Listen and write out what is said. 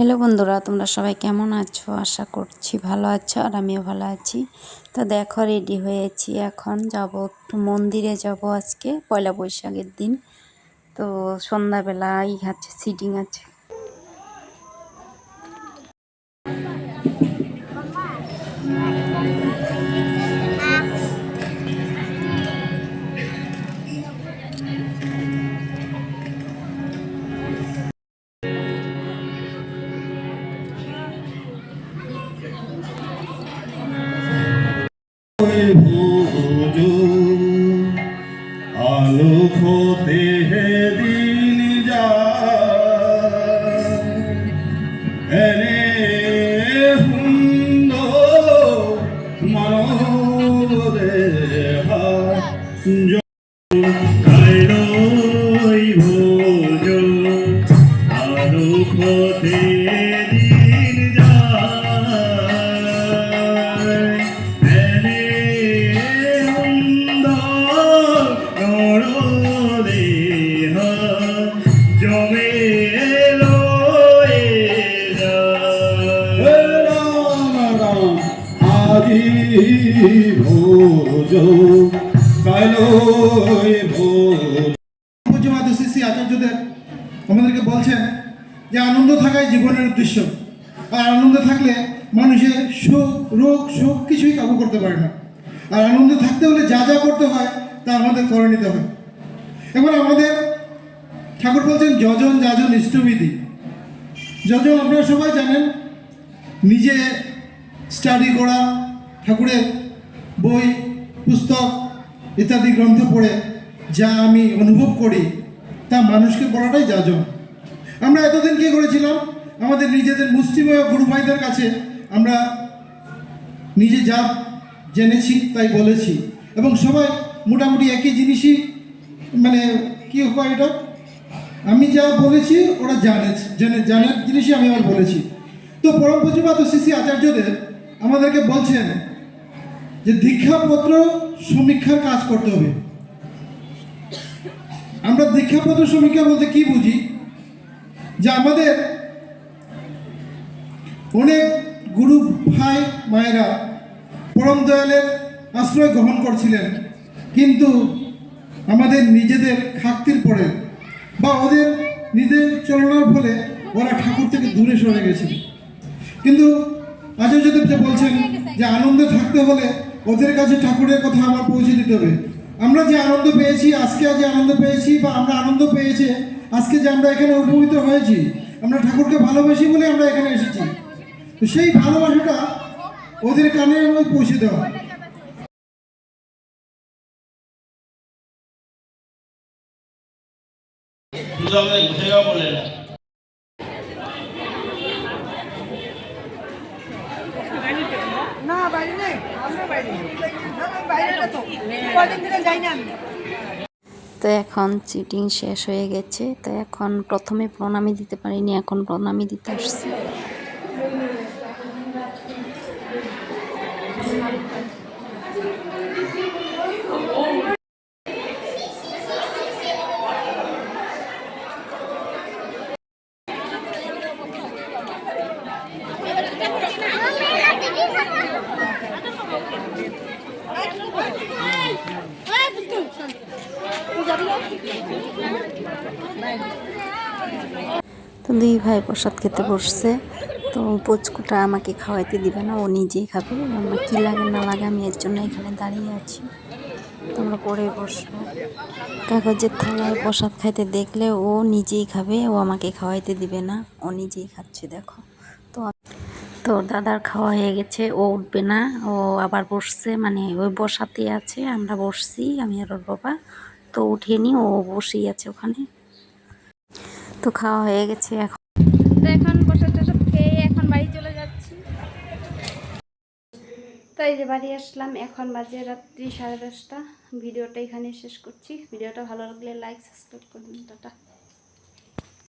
Hello বন্ধুরা, তোমরা সবাই কেমন আছো? আশা করছি ভালো আছো আর আমিও ভালো আছি। তো দেখো রেডি হয়েছি। এখন যাব একটু মন্দিরে যাব আজকে, পয়লা বৈশাখের দিন। তো সন্ধ্যাবেলাই আছে সিটিং আছে। ভোজ আলোক হতে হে দিন যায়। এনে হুন্দ মানব দেহা ভোজ কালই ভোজ পূজ্যমাদ শ্রী আমাদেরকে বলছেন যে আনন্দ থাকাই জীবনের উদ্দেশ্য আর আনন্দ থাকলে মানুষের সুখ রোগ সুখ কিছুই কাবু করতে পারে না। আর আনন্দ থাকতে হলে যা যা করতে হয় তা আমাদের করে নিতে হয় এবার আমাদের ঠাকুর বলছেন যজন যাজন ইষ্টবিধি যজন আপনারা সবাই জানেন নিজে স্টাডি করা ঠাকুরের বই, পুস্তক ইত্যাদি গ্রন্থ পড়ে যা আমি অনুভব করি, তা মানুষকে বলাটাই যাজন। আমরা এতদিন কী করেছিলাম? আমাদের নিজেদের মুষ্টিমেয় গুরু ভাইদের কাছে আমরা নিজে যা জেনেছি তাই বলেছি। এবং সবাই মোটামুটি একই জিনিসই মানে কী হয় এটা? আমি যা বলেছি, ওরা জানে জেনে জানার জিনিসই আমি আবার বলেছি। তো পরম পুজোপাত শ্রী শ্রী আচার্যদেব আমাদেরকে বলছেন যে দীক্ষাপত্র সমীক্ষার কাজ করতে হবে। আমরা দীক্ষাপত্র সমীক্ষা বলতে কি বুঝি? যে আমাদের অনেক গুরু ভাই মায়েরা পরম দয়ালের আশ্রয় গ্রহণ করছিলেন। কিন্তু আমাদের নিজেদের খাক্তির পরে বা ওদের নিজের চলনার ফলে ওরা ঠাকুর থেকে দূরে সরে গেছিল। কিন্তু আচার্যদেব যে বলছেন যে আনন্দে থাকতে হলে ওদের কাছে ঠাকুরের কথা আমার পৌঁছে দিতে হবে। আমরা যে আনন্দ পেয়েছি, আজকে যে আনন্দ পেয়েছি বা আমরা আনন্দ পেয়েছে, আজকে যে আমরা এখানে উপনীত হয়েছি, আমরা ঠাকুরকে ভালোবাসি বলে আমরা এখানে এসেছি। তো সেই ভালোবাসাটা ওদের কানে পৌঁছে দেওয়া। বলে না বাইরে নেই আমরা বাইরে নেই না, না, বাইরে না তো এখন চিটিং শেষ হয়ে গেছে। তো এখন প্রথমে প্রণামী দিতে পারিনি, এখন প্রণামী দিতে আসছি। তো দুই ভাই প্রসাদ খেতে বসছে। তো পুচকুটা আমাকে খাওয়াইতে দিবে না, ও নিজেই খাবে। আমার কী লাগে না লাগে আমি এর জন্য এখানে দাঁড়িয়ে আছি। তোমরা পরে বসবো। কাগজের থালায় প্রসাদ খাইতে দেখলে ও নিজেই খাবে, ও আমাকে খাওয়াইতে দিবে না, ও নিজেই খাচ্ছে, দেখো। তো দাদার খাওয়া হয়ে গেছে। ও উঠবে না, ও আবার বসছে মানে ওই বসাতে আছে, আমরা বসছি, আমি আর ওর বাবা। তো উঠেনি, ও বসেই আছে ওখানে। তো খাওয়া হয়ে গেছে এখন। তো এখন প্রসাদ টসাদ খেয়ে এখন বাড়ি চলে যাচ্ছি। তো এই যে বাড়ি আসলাম, এখন বাজে রাত্রি সাড়ে দশটা। ভিডিওটা এখানে শেষ করছি। ভিডিওটা ভালো লাগলে লাইক সাবস্ক্রাইব করবেন টাটা।